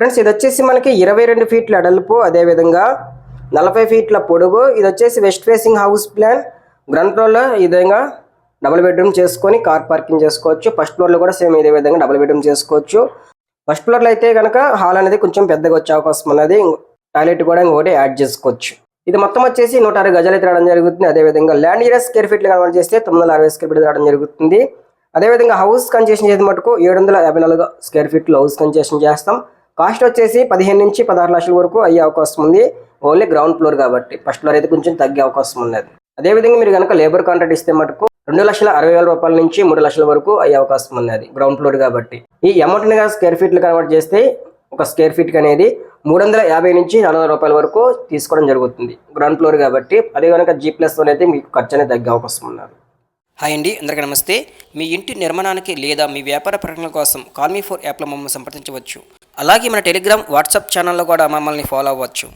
Friends ఇది వచ్చేసి మనకి ఇరవై రెండు ఫీట్ల అడల్పు అదేవిధంగా నలభై ఫీట్ల పొడుగు. ఇది వచ్చేసి west facing house plan. Ground ఫ్లోర్లో ఈ విధంగా డబుల్ బెడ్రూమ్ చేసుకొని కార్ పార్కింగ్ చేసుకోవచ్చు. ఫస్ట్ ఫ్లోర్లో కూడా సేమ్ ఇదే విధంగా డబుల్ బెడ్రూమ్ చేసుకోవచ్చు. ఫస్ట్ ఫ్లోర్లో అయితే కనుక హాల్ అనేది కొంచెం పెద్దగా వచ్చే అవకాశం ఉన్నది. టాయిలెట్ కూడా ఇంకొకటి యాడ్ చేసుకోవచ్చు. ఇది మొత్తం వచ్చేసి నూట అరవై గజాలు అయితే రావడం జరుగుతుంది. అదేవిధంగా ల్యాండ్ ఏరియా స్క్వేర్ ఫీట్లు కన్వర్ట్ చేస్తే తొమ్మిది వందల అరవై స్క్వేర్ ఫీట్ రావడం జరుగుతుంది. అదేవిధంగా హౌస్ కన్సెషన్ చేసే మటుకు ఏడు వందల యాభై నాలుగు స్క్వేర్ ఫీట్లు హౌస్ కన్సెషన్ చేస్తాం. కాస్ట్ వచ్చేసి పదిహేను నుంచి పదహారు లక్షల వరకు అయ్యే అవకాశం ఉంది. ఓన్లీ గ్రౌండ్ ఫ్లోర్ కాబట్టి. ఫస్ట్ ఫ్లోర్ అయితే కొంచెం తగ్గే అవకాశం ఉన్నది. అదేవిధంగా మీరు కనుక లేబర్ కాంట్రాక్ట్ ఇస్తే మటుకు రెండు లక్షల అరవై వేల రూపాయల నుంచి మూడు లక్షల వరకు అయ్యే అవకాశం ఉన్నది గ్రౌండ్ ఫ్లోర్ కాబట్టి. ఈ అమౌంట్ని కనుక స్క్వేర్ ఫీట్లు కన్వర్ట్ చేస్తే ఒక స్క్వేర్ ఫీట్ అనేది మూడు వందల యాభై నుంచి నాలుగు వందల రూపాయల వరకు తీసుకోవడం జరుగుతుంది గ్రౌండ్ ఫ్లోర్ కాబట్టి. అదే కనుక జీ ప్లస్ అయితే మీకు ఖర్చు అనేది తగ్గే అవకాశం ఉన్నది. హాయ్ అండి అందరికీ నమస్తే. మీ ఇంటి నిర్మాణానికి లేదా మీ వ్యాపార ప్రకటనల కోసం కాల్మీ ఫోర్ యాప్లో మమ్మల్ని సంప్రదించవచ్చు. అలాగే మన టెలిగ్రామ్ వాట్సాప్ ఛానల్లో కూడా మమ్మల్ని ఫాలో అవ్వచ్చు.